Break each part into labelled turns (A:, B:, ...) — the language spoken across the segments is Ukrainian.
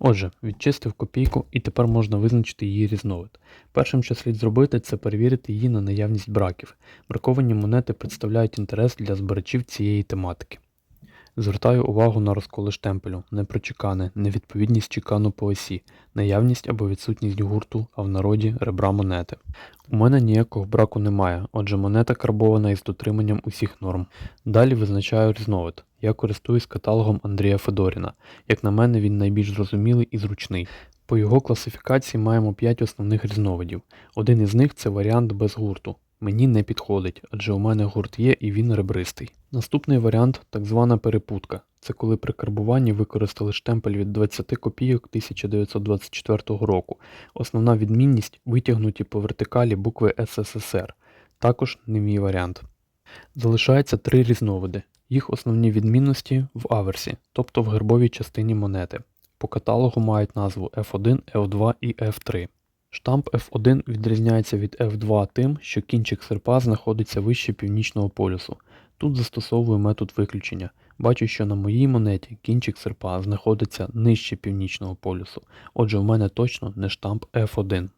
A: Отже, відчистив копійку і тепер можна визначити її різновид. Першим, що слід зробити, це перевірити її на наявність браків. Браковані монети представляють інтерес для збирачів цієї тематики. Звертаю увагу на розколи штемпелю, непрочекане, невідповідність чекану по осі, наявність або відсутність гурту, а в народі ребра монети. У мене ніякого браку немає, отже монета карбована із дотриманням усіх норм. Далі визначаю різновид. Я користуюсь каталогом Андрія Федоріна. Як на мене, він найбільш зрозумілий і зручний. По його класифікації маємо 5 основних різновидів. Один із них це варіант без гурту. Мені не підходить, адже у мене гурт є і він ребристий. Наступний варіант так звана перепутка. Це коли при карбуванні використали штемпель від 20 копійок 1924 року. Основна відмінність витягнуті по вертикалі букви СССР. Також не мій варіант. Залишається три різновиди. Їх основні відмінності в аверсі, тобто в гербовій частині монети. По каталогу мають назву F1, F2 і F3. Штамп F1 відрізняється від F2 тим, що кінчик серпа знаходиться вище північного полюсу. Тут застосовую метод виключення. Бачу, що на моїй монеті кінчик серпа знаходиться нижче північного полюсу, отже в мене точно не штамп F1.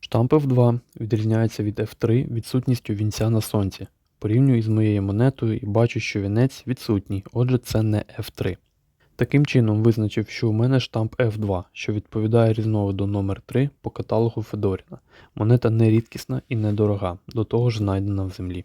A: Штамп F2 відрізняється від F3 відсутністю вінця на сонці. Порівнюю із моєю монетою і бачу, що вінець відсутній, отже це не F3. Таким чином визначив, що у мене штамп F2, що відповідає різновиду номер 3 по каталогу Федоріна. Монета не рідкісна і недорога, до того ж знайдена в землі.